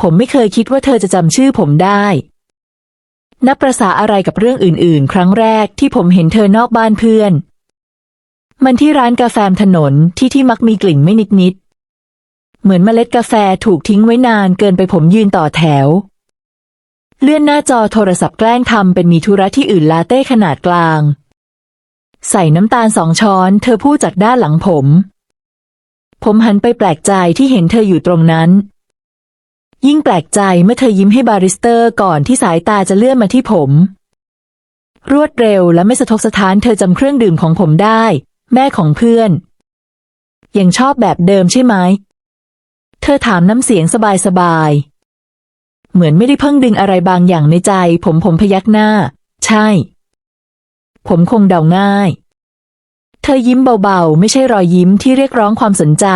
ผมไม่เคยคิดว่าเธอจะจำชื่อผมได้ นับประษาอะไรกับเรื่องอื่น ๆ ครั้งแรกที่ผมเห็นเธอนอกบ้านเพื่อน มันที่ร้านกาแฟถนนที่ที่มักมีกลิ่นไม่นิด ๆ เหมือนเมล็ดกาแฟถูกทิ้งไว้นานเกินไปผมยืนต่อแถว เลื่อนหน้าจอโทรศัพท์แกล้งทำเป็นมีธุระที่อื่นลาเต้ขนาดกลาง ใส่น้ำตาลสองช้อนเธอพูดจากด้านหลังผม ผมหันไปแปลกใจที่เห็นเธออยู่ตรงนั้น ยิ่งแปลกใจเมื่อเธอยิ้มให้บาริสเตอร์ก่อนที่สายตาจะเลื่อนมาที่ผม รวดเร็วและไม่สะทกสะท้านเธอจำเครื่องดื่มของผมได้ แม่ของเพื่อน ยังชอบแบบเดิมใช่ไหม เธอถามน้ำเสียงสบายๆ เหมือนไม่ได้เพิ่งดึงอะไรบางอย่างในใจ ผมผมพยักหน้า ใช่ ผมคงเดาง่าย เธอยิ้มเบาๆ ไม่ใช่รอยยิ้มที่เรียกร้องความสนใจ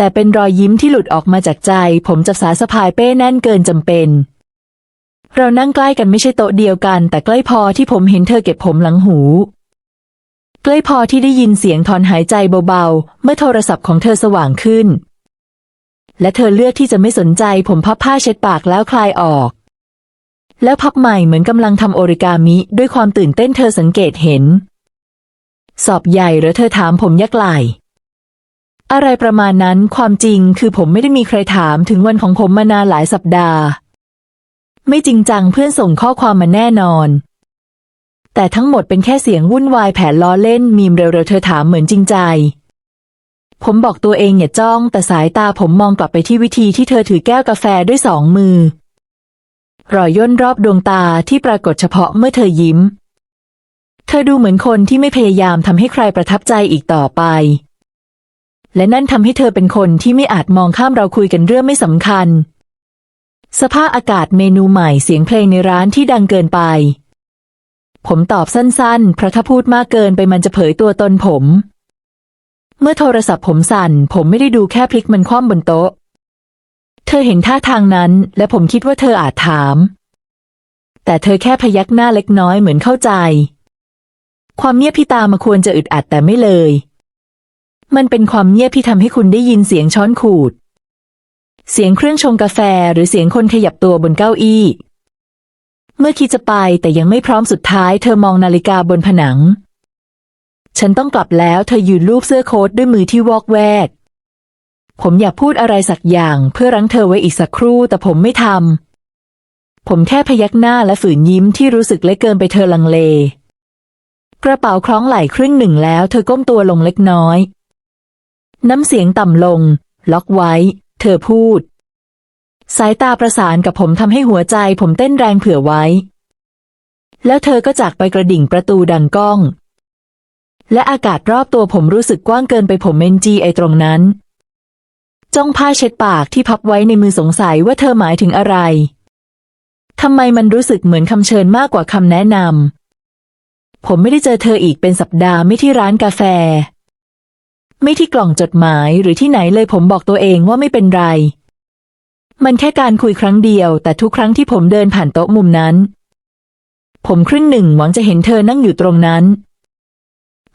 แต่เป็นรอยยิ้มที่หลุดออกมาจากใจ ผมจับสาสะพายเป้แน่นเกินจำเป็น เรานั่งใกล้กันไม่ใช่โต๊ะเดียวกัน แต่ใกล้พอที่ผมเห็นเธอเก็บผมหลังหู ใกล้พอที่ได้ยินเสียงถอนหายใจเบาๆ เมื่อโทรศัพท์ของเธอสว่างขึ้น และเธอเลือกที่จะไม่สนใจ ผมพับผ้าเช็ดปากแล้วคลายออก แล้วพับใหม่เหมือนกำลังทำโอริกามิ ด้วยความตื่นเต้นเธอสังเกตเห็น สอบใหญ่หรือเธอถามผมยักไหล อะไรประมาณนั้นความจริงคือผมไม่ได้มีใครถามถึงวันของผมมานานหลายสัปดาห์ ไม่จริงจังเพื่อนส่งข้อความมาแน่นอน แต่ทั้งหมดเป็นแค่เสียงวุ่นวายแผนล้อเล่นมีมเร็วๆเธอถามเหมือนจริงใจ ผมบอกตัวเองอย่าจ้องแต่สายตาผมมองกลับไปที่วิธีที่เธอถือแก้วกาแฟด้วยสองมือ รอยย่นรอบดวงตาที่ปรากฏเฉพาะเมื่อเธอยิ้ม เธอดูเหมือนคนที่ไม่พยายามทำให้ใครประทับใจอีกต่อไป และนั่นทำให้เธอเป็นคนที่ไม่อาจมองข้ามเราคุยกันเรื่องไม่สำคัญ สภาพอากาศเมนูใหม่เสียงเพลงในร้านที่ดังเกินไป ผมตอบสั้นๆ เพราะถ้าพูดมากเกินไปมันจะเผยตัวตนผม เมื่อโทรศัพท์ผมสั่น ผมไม่ได้ดูแค่พลิกมันคว่ำบนโต๊ะ เธอเห็นท่าทางนั้น และผมคิดว่าเธออาจถาม แต่เธอแค่พยักหน้าเล็กน้อยเหมือนเข้าใจ ความเงียบที่ตามมาควรจะอึดอัดแต่ไม่เลย มันเป็นความเงียบที่ทำให้คุณได้ยินเสียงช้อนขูด เสียงเครื่องชงกาแฟหรือเสียงคนขยับตัวบนเก้าอี้ เมื่อคิดจะไปแต่ยังไม่พร้อมสุดท้ายเธอมองนาฬิกาบนผนัง ฉันต้องกลับแล้วเธอยืนลูบเสื้อโค้ทด้วยมือที่วอกแวก ผมอยากพูดอะไรสักอย่างเพื่อรั้งเธอไว้อีกสักครู่แต่ผมไม่ทำ ผมแค่พยักหน้าและฝืนยิ้มที่รู้สึกเล็กเกินไปเธอลังเล กระเป๋าคล้องไหล่ครึ่งหนึ่งแล้วเธอก้มตัวลงเล็กน้อย น้ำเสียงต่ำลง ล็อกไว้ เธอพูด สายตาประสานกับผมทำให้หัวใจผมเต้นแรงเผื่อไว้ แล้วเธอก็จากไปกระดิ่งประตูดังก้อง และอากาศรอบตัวผมรู้สึกกว้างเกินไปผมเมนจีไอตรงนั้น จ้องผ้าเช็ดปากที่พับไว้ในมือสงสัยว่าเธอหมายถึงอะไรทำไมมันรู้สึกเหมือนคำเชิญมากกว่าคำแนะนำผมไม่ได้เจอเธออีกเป็นสัปดาห์ไม่ที่ร้านกาแฟ ไม่ที่กล่องจดหมายหรือที่ไหนเลยผมบอกตัวเองว่าไม่เป็นไร มันแค่การคุยครั้งเดียว แต่ทุกครั้งที่ผมเดินผ่านโต๊ะมุมนั้น ผมครึ่งหนึ่งหวังจะเห็นเธอนั่งอยู่ตรงนั้น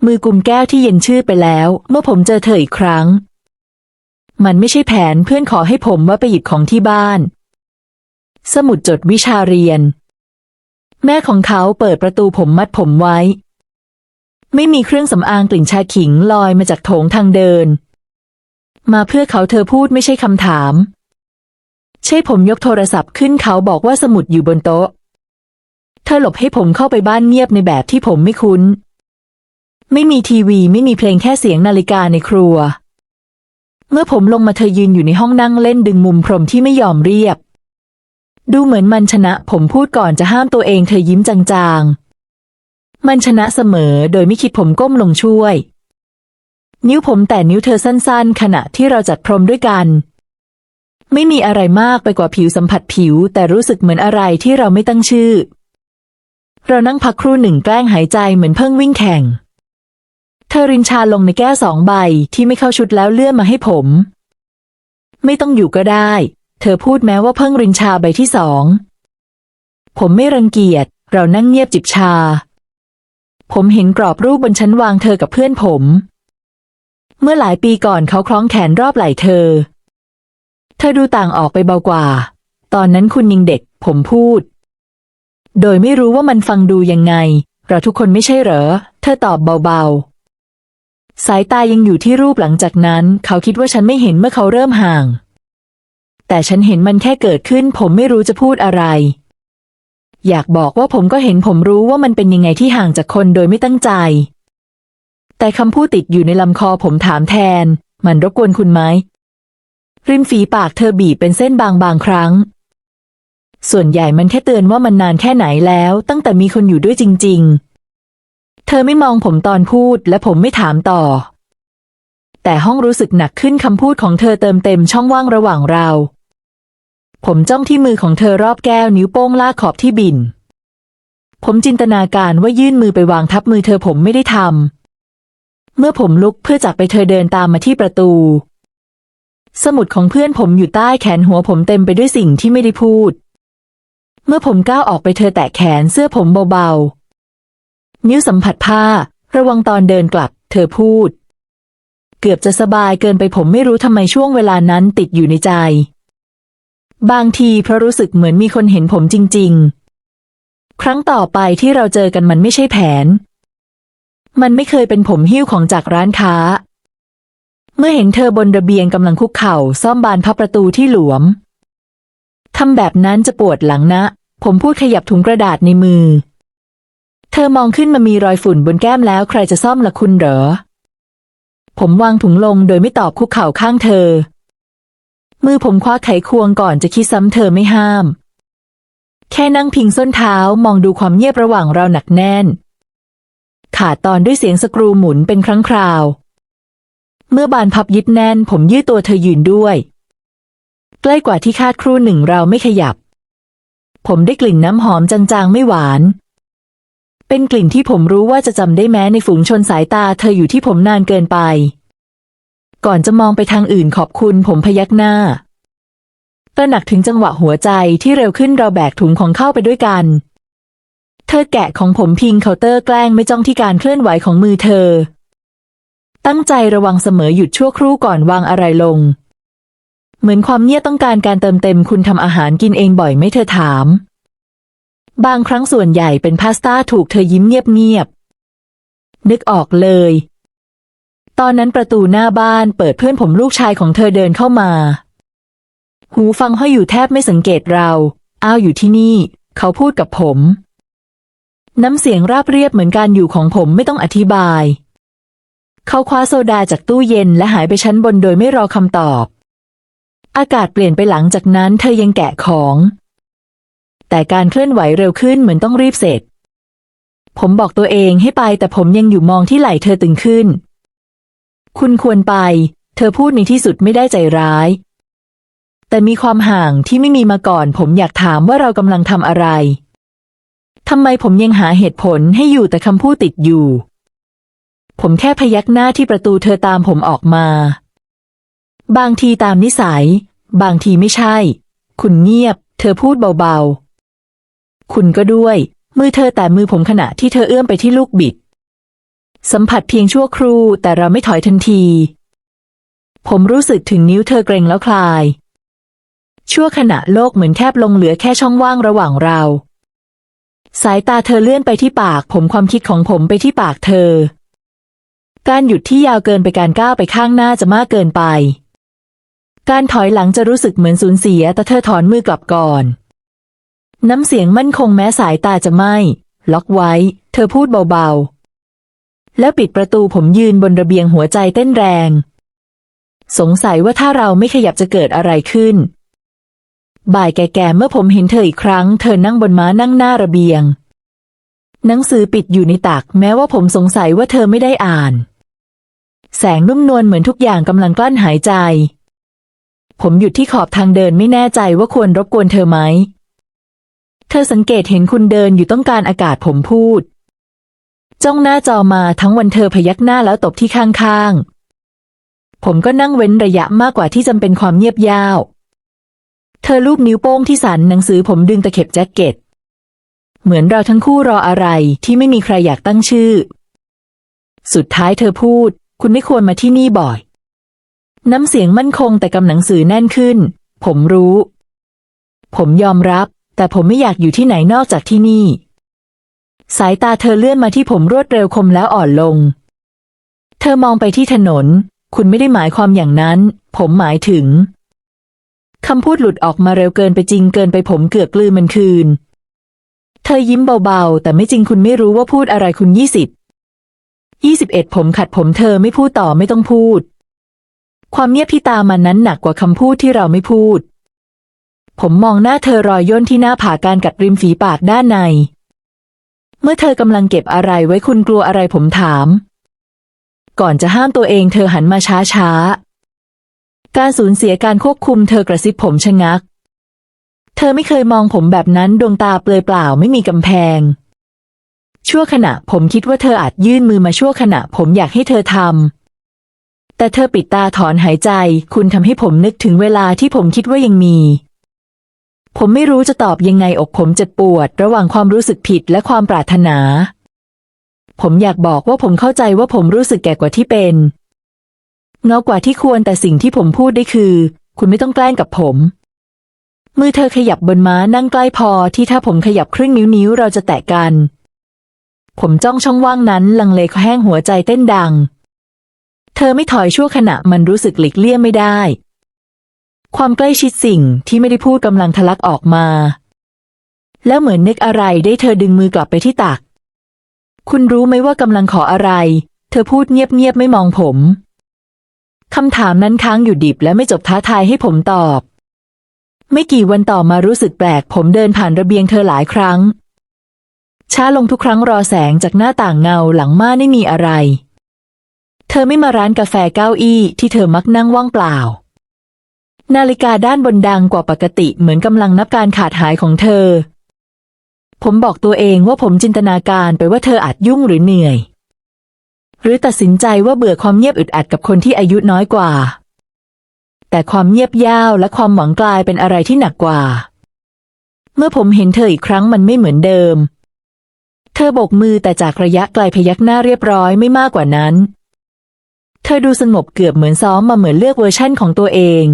มือกุมแก้วที่เย็นชื่อไปแล้ว เมื่อผมเจอเธออีกครั้ง มันไม่ใช่แผนเพื่อนขอให้ผมว่าไปหยิบของที่บ้าน สมุดจดวิชาเรียน แม่ของเขาเปิดประตูผมมัดผมไว้ ไม่มีเครื่องสำอางกลิ่นชาขิงลอยมาจากโถงทางเดิน มาเพื่อเขาเธอพูดไม่ใช่คำถาม ใช่ผมยกโทรศัพท์ขึ้นเขาบอกว่าสมุดอยู่บนโต๊ะ เธอหลบให้ผมเข้าไปบ้านเงียบในแบบที่ผมไม่คุ้น ไม่มีทีวีไม่มีเพลงแค่เสียงนาฬิกาในครัว เมื่อผมลงมาเธอยืนอยู่ในห้องนั่งเล่นดึงมุมพรมที่ไม่ยอมเรียบ ดูเหมือนมันชนะ ผมพูดก่อนจะห้ามตัวเองเธอยิ้มจางๆ มันชนะเสมอโดยไม่คิดผมก้มลงช่วย นิ้วผมแต่นิ้วเธอสั้นๆ ขณะที่เราจัดพรมด้วยกัน ไม่มีอะไรมากไปกว่าผิวสัมผัสผิว แต่รู้สึกเหมือนอะไรที่เราไม่ตั้งชื่อ เรานั่งพักครู่หนึ่งแกล้งหายใจเหมือนเพิ่งวิ่งแข่ง เธอรินชาลงในแก้วสองใบที่ไม่เข้าชุดแล้วเลื่อนมาให้ผม ไม่ต้องอยู่ก็ได้ เธอพูดแม้ว่าเพิ่งรินชาใบที่สอง ผมไม่รังเกียจ เรานั่งเงียบจิบชา ผมเห็นกรอบรูปบนชั้นวางเธอกับเพื่อนผม เมื่อหลายปีก่อนเขาคล้องแขนรอบไหล่เธอ เธอดูต่างออกไปเบากว่า ตอนนั้นคุณยังเด็ก ผมพูด โดยไม่รู้ว่ามันฟังดูยังไง เราทุกคนไม่ใช่เหรอ เธอตอบเบาๆ สายตายังอยู่ที่รูปหลังจากนั้น เขาคิดว่าฉันไม่เห็นเมื่อเขาเริ่มห่าง แต่ฉันเห็นมันแค่เกิดขึ้น ผมไม่รู้จะพูดอะไร อยากบอกว่าผมก็เห็นผมรู้ว่ามันเป็นยังไงที่ห่างจากคนโดยไม่ตั้งใจ แต่คำพูดติดอยู่ในลำคอผมถามแทน มันรบกวนคุณไหม ริมฝีปากเธอบีบเป็นเส้นบางบางครั้ง ส่วนใหญ่มันแค่เตือนว่ามันนานแค่ไหนแล้ว ตั้งแต่มีคนอยู่ด้วยจริง ๆ เธอไม่มองผมตอนพูดและผมไม่ถามต่อ แต่ห้องรู้สึกหนักขึ้นคำพูดของเธอเติมเต็มช่องว่างระหว่างเรา ผมจ้องที่มือของเธอรอบแก้วนิ้วโป้งลากขอบที่บิน ผมจินตนาการว่ายื่นมือไปวางทับมือเธอผมไม่ได้ทำ เมื่อผมลุกเพื่อจับไปเธอเดินตามมาที่ประตู สมุดของเพื่อนผมอยู่ใต้แขนหัวผมเต็มไปด้วยสิ่งที่ไม่ได้พูด เมื่อผมก้าวออกไปเธอแตะแขนเสื้อผมเบาๆ นิ้วสัมผัสผ้า ระวังตอนเดินกลับ เธอพูด เกือบจะสบายเกินไปผมไม่รู้ทำไมช่วงเวลานั้นติดอยู่ในใจ บางทีเพราะรู้สึกเหมือนมีคนเห็นผมจริง ๆ ครั้งต่อไปที่เราเจอกันมันไม่ใช่แผน มันไม่เคยเป็นผมหิ้วของจากร้านค้า เมื่อเห็นเธอบนระเบียงกำลังคุกเข่าซ่อมบานพับประตูที่หลวมทำแบบนั้นจะปวดหลังนะ ผมพูดขยับถุงกระดาษในมือ เธอมองขึ้นมามีรอยฝุ่นบนแก้มแล้วใครจะซ่อมละคุณเหรอ ผมวางถุงลงโดยไม่ตอบคุกเข่าข้างเธอ มือผมคว้าไขควงก่อนจะคิดซ้ำเธอไม่ห้าม แค่นั่งพิงส้นเท้ามองดูความเงียบระหว่างเราหนักแน่น ขาดตอนด้วยเสียงสกรูหมุนเป็นครั้งคราว เมื่อบานพับยึดแน่น ผมยืดตัวเธอยืนด้วย ใกล้กว่าที่คาดครู่หนึ่งเราไม่ขยับ ผมได้กลิ่นน้ำหอมจางๆไม่หวาน เป็นกลิ่นที่ผมรู้ว่าจะจำได้แม้ในฝูงชนสายตาเธออยู่ที่ผมนานเกินไป ก่อนจะมองไปทางอื่นขอบคุณผมพยักหน้าตระหนักถึงจังหวะหัวใจที่เร็วขึ้นเราแบกถุงของเข้าไปด้วยกัน เธอแกะของผมพิงเคาน์เตอร์แกล้งไม่จ้องที่การเคลื่อนไหวของมือเธอ ตั้งใจระวังเสมอหยุดชั่วครู่ก่อนวางอะไรลง เหมือนความเงียบต้องการการเติมเต็มคุณทำอาหารกินเองบ่อยไหมเธอถาม บางครั้งส่วนใหญ่เป็นพาสต้าถูกเธอยิ้มเงียบๆนึกออกเลย ตอนนั้นประตูหน้าบ้านเปิดเพื่อนผมลูกชายของเธอเดินเข้ามา หูฟังห้อยอยู่แทบไม่สังเกตเรา อ้าวอยู่ที่นี่ เขาพูดกับผม น้ำเสียงราบเรียบเหมือนการอยู่ของผมไม่ต้องอธิบาย เขาคว้าโซดาจากตู้เย็นและหายไปชั้นบนโดยไม่รอคำตอบ อากาศเปลี่ยนไปหลังจากนั้นเธอยังแกะของ แต่การเคลื่อนไหวเร็วขึ้นเหมือนต้องรีบเสร็จ ผมบอกตัวเองให้ไปแต่ผมยังอยู่มองที่ไหล่เธอตึงขึ้น คุณควรไป เธอพูดในที่สุดไม่ได้ใจร้าย แต่มีความห่างที่ไม่มีมาก่อน ผมอยากถามว่าเรากำลังทำอะไรทำไมผมยังหาเหตุผลให้อยู่แต่คำพูดติดอยู่ ผมแค่พยักหน้าที่ประตูเธอตามผมออกมา บางทีตามนิสัย บางทีไม่ใช่ คุณเงียบ เธอพูดเบาๆ คุณก็ด้วย มือเธอแต่มือผมขณะที่เธอเอื้อมไปที่ลูกบิด สัมผัสเพียงชั่วครู่แต่เราไม่ถอยทันที ผมรู้สึกถึงนิ้วเธอเกรงแล้วคลาย ชั่วขณะโลกเหมือนแคบลงเหลือแค่ช่องว่างระหว่างเรา สายตาเธอเลื่อนไปที่ปาก ผมความคิดของผมไปที่ปากเธอ การหยุดที่ยาวเกินไปการก้าวไปข้างหน้าจะมากเกินไป การถอยหลังจะรู้สึกเหมือนสูญเสีย แต่เธอถอนมือกลับก่อน น้ำเสียงมั่นคงแม้สายตาจะไม่ ล็อกไว้ เธอพูดเบาๆ แล้วปิดประตูผมยืนบนระเบียงหัวใจเต้นแรง สงสัยว่าถ้าเราไม่ขยับจะเกิดอะไรขึ้น บ่ายแก่ๆเมื่อผมเห็นเธออีกครั้ง เธอนั่งบนม้านั่งหน้าระเบียง หนังสือปิดอยู่ในตัก แม้ว่าผมสงสัยว่าเธอไม่ได้อ่าน แสงนุ่มนวลเหมือนทุกอย่างกำลังกลั้นหายใจ ผมหยุดที่ขอบทางเดินไม่แน่ใจว่าควรรบกวนเธอไหม เธอสังเกตเห็นคุณเดินอยู่ต้องการอากาศผมพูด จ้องหน้าจอมาทั้งวันเธอพยักหน้าแล้วตบที่ข้างๆ ผมก็นั่งเว้นระยะมากกว่าที่จำเป็นความเงียบยาว เธอลูบนิ้วโป้งที่สันหนังสือผมดึงตะเข็บแจ็คเก็ต เหมือนเราทั้งคู่รออะไรที่ไม่มีใครอยากตั้งชื่อ สุดท้ายเธอพูด คุณไม่ควรมาที่นี่บ่อย น้ำเสียงมั่นคงแต่กำหนังสือแน่นขึ้น ผมรู้ ผมยอมรับ แต่ผมไม่อยากอยู่ที่ไหนนอกจากที่นี่ สายตาเธอเลื่อนมาที่ผมรวดเร็วคมแล้วอ่อนลง เธอมองไปที่ถนน คุณไม่ได้หมายความอย่างนั้น ผมหมายถึงคำพูดหลุดออกมาเร็วเกินไปจริงเกินไปผมเกือบกลืนมันคืน เธอยิ้มเบาๆ แต่ไม่จริงคุณไม่รู้ว่าพูดอะไรคุณยี่สิบยี่สิบเอ็ดผมขัดผมเธอไม่พูดต่อไม่ต้องพูด ความเงียบที่ตามมานั้นหนักกว่าคำพูดที่เราไม่พูด ผมมองหน้าเธอรอยย่นที่หน้าผากการกัดริมฝีปากด้านใน เมื่อเธอกำลังเก็บอะไรไว้คุณกลัวอะไรผมถาม ก่อนจะห้ามตัวเองเธอหันมาช้าช้า การสูญเสียการควบคุมเธอกระซิบผมชะงัก เธอไม่เคยมองผมแบบนั้นดวงตาเปลือยเปล่าไม่มีกำแพง ชั่วขณะผมคิดว่าเธออาจยื่นมือมาชั่วขณะผมอยากให้เธอทำแต่เธอปิดตาถอนหายใจ คุณทำให้ผมนึกถึงเวลาที่ผมคิดว่ายังมี ผมไม่รู้จะตอบยังไงอกผมเจ็บปวด ระหว่างความรู้สึกผิดและความปรารถนา ผมอยากบอกว่าผมเข้าใจว่าผมรู้สึกแก่กว่าที่เป็นเงากว่าที่ควรแต่สิ่งที่ผมพูดได้คือ คุณไม่ต้องแกล้งกับผม มือเธอขยับบนม้านั่งใกล้พอที่ถ้าผมขยับครึ่งนิ้วนิ้วเราจะแตะกัน ผมจ้องช่องว่างนั้นลังเลแห้งหัวใจเต้นดัง เธอไม่ถอยชั่วขณะมันรู้สึกหลีกเลี่ยงไม่ได้ ความใกล้ชิดสิ่งที่ไม่ได้พูดกำลังทะลักออกมา แล้วเหมือนนึกอะไรได้เธอดึงมือกลับไปที่ตัก คุณรู้ไหมว่ากำลังขออะไร เธอพูดเงียบๆไม่มองผมคำถามนั้นค้างอยู่ดิบและไม่จบท้าทายให้ผมตอบ ไม่กี่วันต่อมารู้สึกแปลก ผมเดินผ่านระเบียงเธอหลายครั้ง ช้าลงทุกครั้งรอแสงจากหน้าต่างเงาหลังม่านไม่มีอะไร เธอไม่มาร้านกาแฟเก้าอี้ที่เธอมักนั่งว่างเปล่า นาฬิกาด้านบนดังกว่าปกติเหมือนกำลังนับการขาดหายของเธอ ผมบอกตัวเองว่าผมจินตนาการไปว่าเธออาจยุ่งหรือเหนื่อย หรือตัดสินใจว่าเบื่อความเงียบอึดอัดกับคนที่อายุน้อยกว่า แต่ความเงียบยาวและความหวังกลายเป็นอะไรที่หนักกว่า เมื่อผมเห็นเธออีกครั้งมันไม่เหมือนเดิม เธอโบกมือแต่จากระยะไกลพยักหน้าเรียบร้อยไม่มากกว่านั้น เธอดูสงบเกือบเหมือนซ้อมมาเหมือนเลือกเวอร์ชั่นของตัวเอง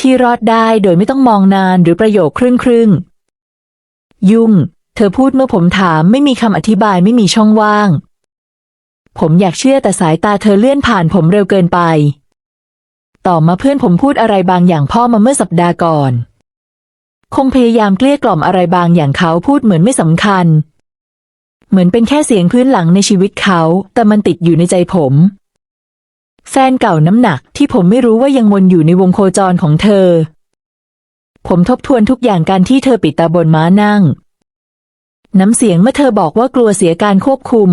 ที่รอดได้โดยไม่ต้องมองนานหรือประโยคครึ่งครึ่งยุ่ง เธอพูดเมื่อผมถามไม่มีคำอธิบายไม่มีช่องว่าง ผมอยากเชื่อแต่สายตาเธอเลื่อนผ่านผมเร็วเกินไป ต่อมาเพื่อนผมพูดอะไรบางอย่างพ่อมาเมื่อสัปดาห์ก่อน คงพยายามเกลี้ยกล่อมอะไรบางอย่างเขาพูดเหมือนไม่สำคัญ เหมือนเป็นแค่เสียงพื้นหลังในชีวิตเขา แต่มันติดอยู่ในใจผม แฟนเก่าน้ำหนักที่ผมไม่รู้ว่ายังวนอยู่ในวงโคจรของเธอ ผมทบทวนทุกอย่างการที่เธอปิดตาบนม้านั่ง น้ำเสียงเมื่อเธอบอกว่ากลัวเสียการควบคุม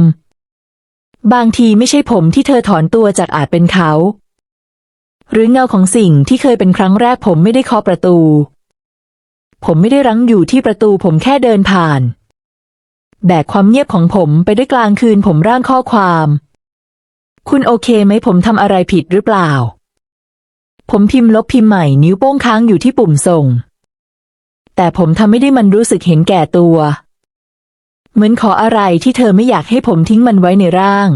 บางทีไม่ใช่ผมที่เธอถอนตัวจากอาจเป็นเขา หรือเงาของสิ่งที่เคยเป็นครั้งแรกผมไม่ได้เคาะประตู ผมไม่ได้รั้งอยู่ที่ประตูผมแค่เดินผ่าน แบกความเงียบของผมไปด้วยกลางคืนผมร่างข้อความ คุณโอเคไหมผมทำอะไรผิดหรือเปล่า ผมพิมพ์ลบพิมพ์ใหม่นิ้วโป้งค้างอยู่ที่ปุ่มส่ง แต่ผมทำไม่ได้มันรู้สึกเห็นแก่ตัว เหมือนขออะไรที่เธอไม่อยากให้ผมทิ้งมันไว้ในร่าง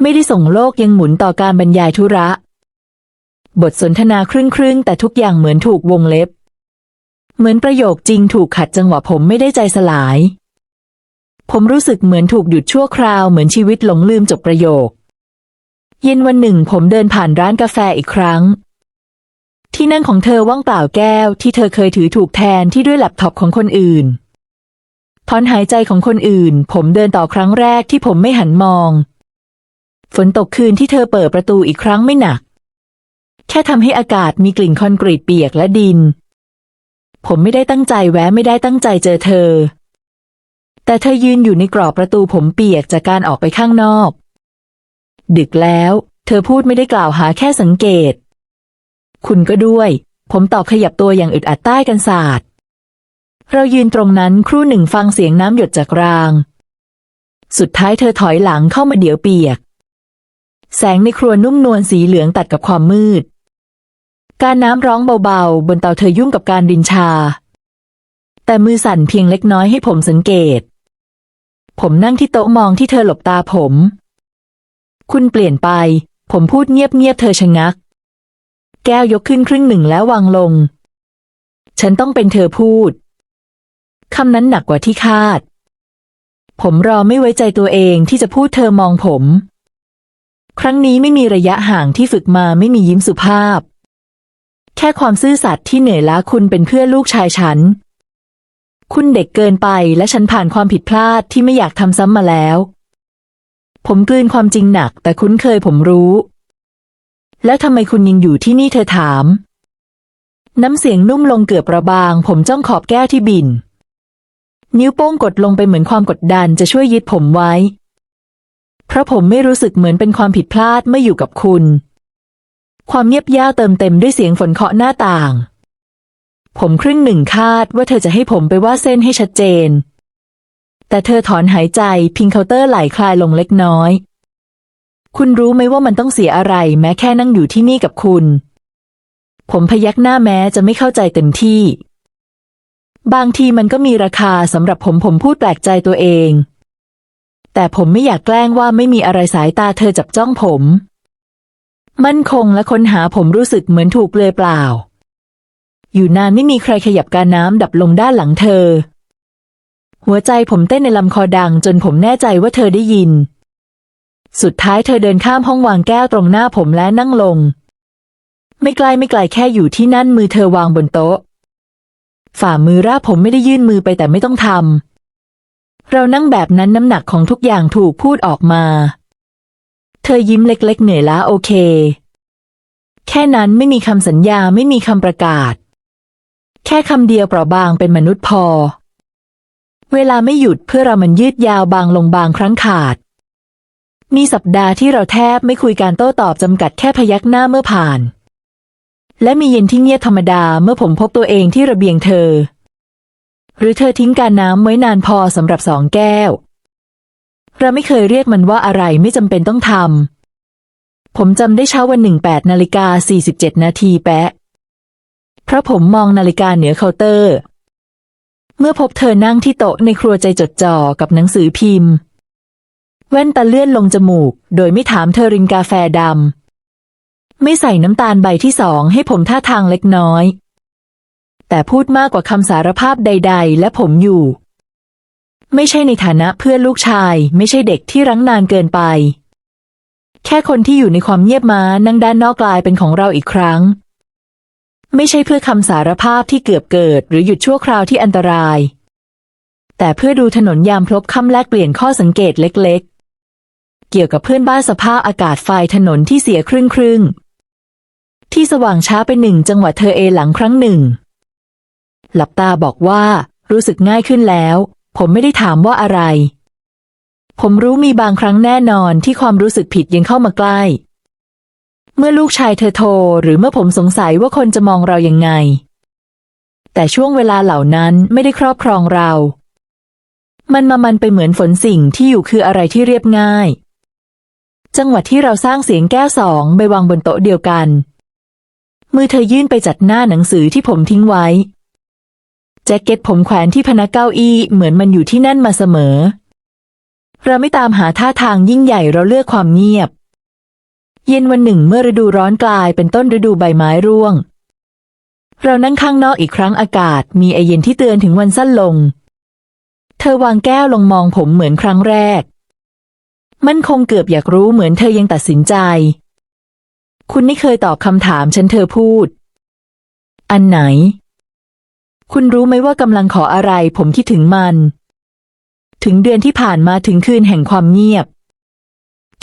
ไม่ได้ส่งโลกยังหมุนต่อการบรรยายธุระ บทสนทนาครึ่งครึ่งๆแต่ทุกอย่างเหมือนถูกวงเล็บ เหมือนประโยคจริงถูกขัดจังหวะผมไม่ได้ใจสลายผมรู้สึกเหมือนถูกหยุดชั่วคราวเหมือนชีวิตหลงลืมจบประโยค เย็นวันหนึ่งผมเดินผ่านร้านกาแฟอีกครั้ง ที่นั่งของเธอว่างเปล่าแก้วที่เธอเคยถือถูกแทนที่ด้วยแล็ปท็อปของคนอื่นถอนหายใจของคนอื่น ผมเดินต่อครั้งแรกที่ผมไม่หันมอง ฝนตกคืนที่เธอเปิดประตูอีกครั้งไม่หนัก แค่ทำให้อากาศมีกลิ่นคอนกรีตเปียกและดิน ผมไม่ได้ตั้งใจแวะไม่ได้ตั้งใจเจอเธอ แต่เธอยืนอยู่ในกรอบประตูผมเปียกจากการออกไปข้างนอก ดึกแล้ว เธอพูดไม่ได้กล่าวหาแค่สังเกต คุณก็ด้วย ผมตอบขยับตัวอย่างอึดอัดใต้กันศาสตร์ เรายืนตรงนั้นครู่หนึ่งฟังเสียงน้ำหยดจากราง สุดท้ายเธอถอยหลังเข้ามาเดี๋ยวเปียก แสงในครัวนุ่มนวลสีเหลืองตัดกับความมืด การน้ำร้องเบาๆ บนเตาเธอยุ่งกับการรินชา แต่มือสั่นเพียงเล็กน้อยให้ผมสังเกต ผมนั่งที่โต๊ะมองที่เธอหลบตาผม คุณเปลี่ยนไป ผมพูดเงียบๆเธอชะงัก แก้วยกขึ้นครึ่งหนึ่งแล้ววางลง ฉันต้องเป็นเธอพูดคำนั้นหนักกว่าที่คาด ผมรอไม่ไว้ใจตัวเองที่จะพูดเธอมองผม ครั้งนี้ไม่มีระยะห่างที่ฝึกมาไม่มียิ้มสุภาพ แค่ความซื่อสัตย์ที่เหนื่อยล้าคุณเป็นเพื่อลูกชายฉัน คุณเด็กเกินไปและฉันผ่านความผิดพลาดที่ไม่อยากทำซ้ำมาแล้ว ผมกลืนความจริงหนัก แต่คุ้นเคยผมรู้ แล้วทำไมคุณยังอยู่ที่นี่เธอถาม น้ำเสียงนุ่มลงเกือบระบาง ผมจ้องขอบแก้วที่บิน นิ้วโป้งกดลงไปเหมือนความกดดันจะช่วยยึดผมไว้ เพราะผมไม่รู้สึกเหมือนเป็นความผิดพลาดเมื่ออยู่กับคุณ ความเงียบย่าเติมเต็มด้วยเสียงฝนเคาะหน้าต่าง ผมครึ่งหนึ่งคาดว่าเธอจะให้ผมไปว่าดเส้นให้ชัดเจน แต่เธอถอนหายใจพิงเคาน์เตอร์ไหลคลายลงเล็กน้อย คุณรู้ไหมว่ามันต้องเสียอะไร แม้แค่นั่งอยู่ที่นี่กับคุณ ผมพยักหน้าแม้จะไม่เข้าใจเต็มที่ บางทีมันก็มีราคาสำหรับผมผมพูดแปลกใจตัวเอง แต่ผมไม่อยากแกล้งว่าไม่มีอะไรสายตาเธอจับจ้องผม มั่นคงและค้นหาผมรู้สึกเหมือนถูกเปลือยเปล่า อยู่นานไม่มีใครขยับการน้ำดับลงด้านหลังเธอ หัวใจผมเต้นในลำคอดังจนผมแน่ใจว่าเธอได้ยิน สุดท้ายเธอเดินข้ามห้องวางแก้วตรงหน้าผมและนั่งลง ไม่ไกลไม่ไกลแค่อยู่ที่นั่นมือเธอวางบนโต๊ะ ฝ่ามือราบผมไม่ได้ยื่นมือไปแต่ไม่ต้องทำเรานั่งแบบนั้นน้ำหนักของทุกอย่างถูกพูดออกมา เธอยิ้มเล็กๆเหนื่อยล้าโอเค แค่นั้นไม่มีคำสัญญาไม่มีคำประกาศ แค่คำเดียวเปราะบางเป็นมนุษย์พอ เวลาไม่หยุดเพื่อเรามันยืดยาวบางลงบางครั้งขาด มีสัปดาห์ที่เราแทบไม่คุยการโต้ตอบจำกัดแค่พยักหน้าเมื่อผ่าน และมีเย็นที่เงียบธรรมดาเมื่อผมพบตัวเองที่ระเบียงเธอ หรือเธอทิ้งการน้ำไว้นานพอสำหรับสองแก้ว เราไม่เคยเรียกมันว่าอะไรไม่จำเป็นต้องทำผมจำได้เช้าวันหนึ่งแปดนาฬิกาสี่สิบเจ็ดนาทีแปะเพราะผมมองนาฬิกาเหนือเคาน์เตอร์ เมื่อพบเธอนั่งที่โต๊ะในครัวใจจดจ่อกับหนังสือพิมพ์ แว่นตาเลื่อนลงจมูก โดยไม่ถามเธอรินกาแฟดำไม่ใส่น้ำตาลใบที่สองให้ผมท่าทางเล็กน้อย แต่พูดมากกว่าคำสารภาพใด ๆ และผมอยู่ ไม่ใช่ในฐานะเพื่อนลูกชาย ไม่ใช่เด็กที่รั้งนานเกินไป แค่คนที่อยู่ในความเงียบมานั่งด้านนอกกลายเป็นของเราอีกครั้ง ไม่ใช่เพื่อคำสารภาพที่เกือบเกิด หรือหยุดชั่วคราวที่อันตราย แต่เพื่อดูถนนยามพลบค่ำแลกเปลี่ยนข้อสังเกตเล็ก ๆ เกี่ยวกับเพื่อนบ้านสภาพอากาศไฟถนนที่เสียครึ่งครึ่งๆที่สว่างช้าไปหนึ่งจังหวะเธอเอหลังครั้งหนึ่ง หลับตาบอกว่า รู้สึกง่ายขึ้นแล้ว ผมไม่ได้ถามว่าอะไร ผมรู้มีบางครั้งแน่นอนที่ความรู้สึกผิดยังเข้ามาใกล้ เมื่อลูกชายเธอโทรหรือเมื่อผมสงสัยว่าคนจะมองเรายังไง แต่ช่วงเวลาเหล่านั้นไม่ได้ครอบครองเรา มันมามันไปเหมือนฝนสิ่งที่อยู่คืออะไรที่เรียบง่าย จังหวะที่เราสร้างเสียงแก้วสองไปวางบนโต๊ะเดียวกัน มือเธอยื่นไปจัดหน้าหนังสือที่ผมทิ้งไว้แจ็คเก็ตผมแขวนที่พนักเก้าอี้เหมือนมันอยู่ที่นั่นมาเสมอ เราไม่ตามหาท่าทางยิ่งใหญ่เราเลือกความเงียบ เย็นวันหนึ่งเมื่อฤดูร้อนกลายเป็นต้นฤดูใบไม้ร่วง เรานั่งข้างนอกอีกครั้งอากาศ มีไอเย็นที่เตือนถึงวันสั้นลง เธอวางแก้วลงมองผมเหมือนครั้งแรก มันคงเกือบอยากรู้เหมือนเธอยังตัดสินใจ คุณไม่เคยตอบคำถามฉันเธอพูด อันไหน คุณรู้ไหมว่ากำลังขออะไร ผมคิดถึงมัน ถึงเดือนที่ผ่านมาถึงคืนแห่งความเงียบ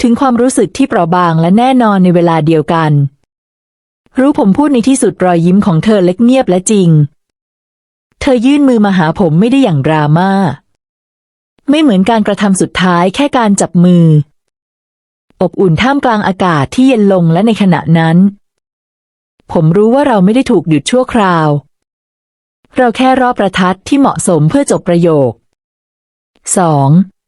ถึงความรู้สึกที่เปราะบางและแน่นอนในเวลาเดียวกัน รู้ผมพูดในที่สุดรอยยิ้มของเธอเล็กเงียบและจริง เธอยื่นมือมาหาผมไม่ได้อย่างดราม่าไม่เหมือนการกระทำสุดท้ายแค่การจับมือ อบอุ่นท่ามกลางอากาศที่เย็นลงและในขณะนั้น ผมรู้ว่าเราไม่ได้ถูกหยุดชั่วคราว เราแค่รอบประทัดที่เหมาะสมเพื่อจบประโยค 2.